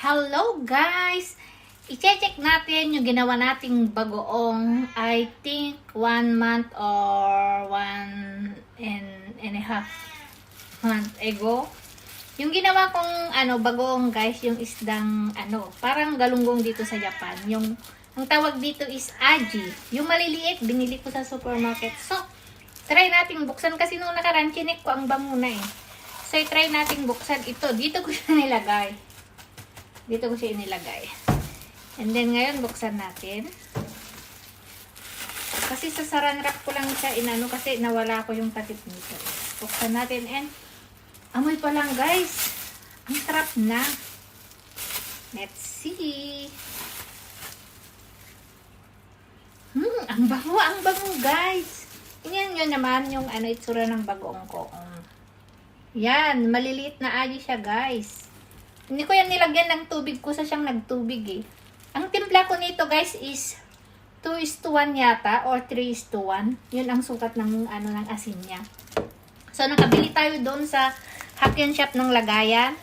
Hello guys! I-check natin yung ginawa nating bagoong I think one month or one and, and a half month ago. Yung ginawa kong ano bagoong guys, yung isdang ano, parang galunggong dito sa Japan. Yung ang tawag dito is aji. Yung maliliit, binili ko sa supermarket. So, try nating buksan kasi nung nakaraan, chinik ko ang bamuna eh. So, try nating buksan ito. Dito ko siya nilagay. Dito ko siya inilagay. And then, ngayon, buksan natin. Kasi sa saran wrap ko lang siya inano kasi nawala ko yung takip nito. Buksan natin and amoy pa lang guys. Ang sarap na. Let's see. Hmm, ang bango, ang bango guys. Tingnan nyo naman yung ano itsura ng bagoong ko. Yan, maliliit na ali siya guys. Hindi ko yan nilagyan ng tubig ko sa siyang nagtubig eh. Ang timpla ko nito guys is 2 is to 1 yata or 3 is to 1. Yun ang sukat ng ano ng asin niya. So nakabili tayo doon sa Hakian Shop ng Lagayan.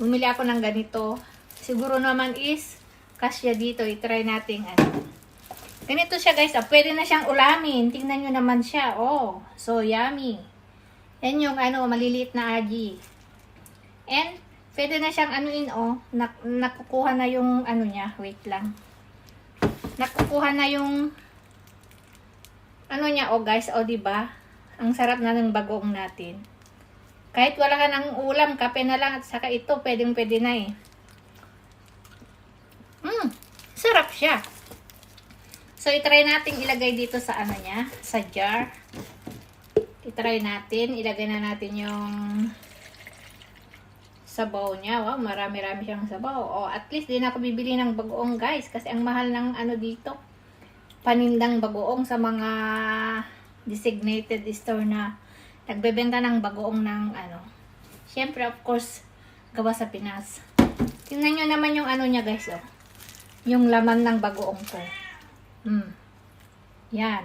Bumili ako ng ganito. Siguro naman is kasya dito. I-try nating ano. Ganito siya guys. Ah, pwede na siyang ulamin. Tingnan nyo naman siya. Oh, so yummy. Yan yung ano, maliliit na aji. And, pwede na siyang anuin oh. Nak nakukuha na yung ano niya. Wait lang. Nakukuha na yung ano niya oh guys. Oh, di ba? Ang sarap na ng bagong natin. Kahit wala ka ng ulam, kape na lang at saka ito, pwedeng pwede na eh. Mm, sarap siya. So, itry natin ilagay dito sa ano niya, sa jar. Itry natin, ilagay na natin yung sabaw niya. Wow, marami-rami siyang sabaw. O, at least din ako bibili ng bagoong guys. Kasi ang mahal ng ano dito, panindang bagoong sa mga designated store na nagbebenta ng bagoong ng ano. Siyempre, of course, gawa sa Pinas. Tingnan nyo naman yung ano niya guys, oh. Yung laman ng bagoong ko. Hmm. Yan.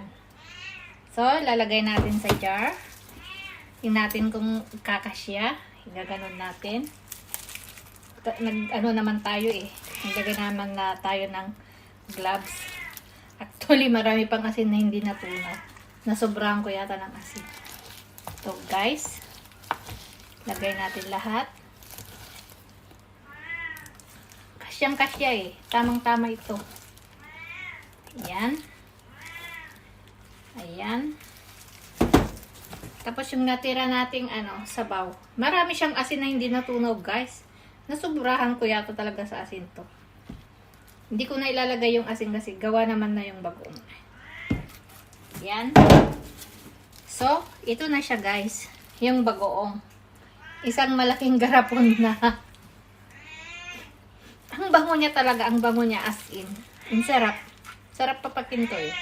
So, lalagay natin sa jar. Tingnan natin kung kakasya. Gaganon natin. Nag, ano naman tayo eh. Naglagay naman na tayo ng gloves. Actually, marami pang asin na hindi natunaw. Nasobrahan ko yata ng asin. So, guys. Lagay natin lahat. Kasyang kasya eh. Tamang-tama ito. Ayan. Ayan. Tapos yung natira nating ano, sabaw. Marami siyang asin na hindi natunog, guys. Nasubrahan ko yata talaga sa asin to. Hindi ko na ilalagay yung asin kasi gawa naman na yung bagoong. Yan. So, ito na siya, guys. Yung bagoong. Isang malaking garapon na. ang bango niya talaga, ang bango niya as in. Ang sarap. Sarap papakin to eh.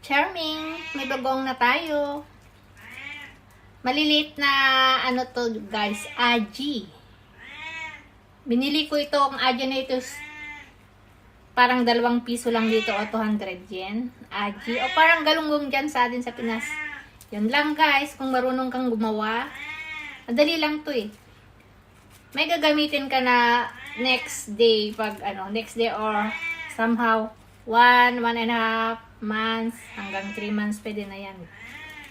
Charming. May bagong na tayo. Maliliit na ano to guys, aji. Binili ko ito ang aji na ito parang dalawang piso lang dito o 200 yen. Aji. O parang galunggong dyan sa atin sa Pinas. Yun lang guys, kung marunong kang gumawa. Madali lang to eh may gagamitin ka na next day pag ano next day or somehow one one and a half months hanggang three months pwede na yan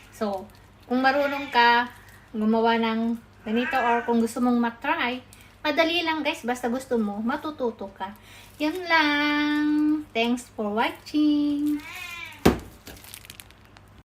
so kung marunong ka gumawa ng ganito or kung gusto mong matry madali lang guys. Basta gusto mo matututo ka. Yan lang. Thanks for watching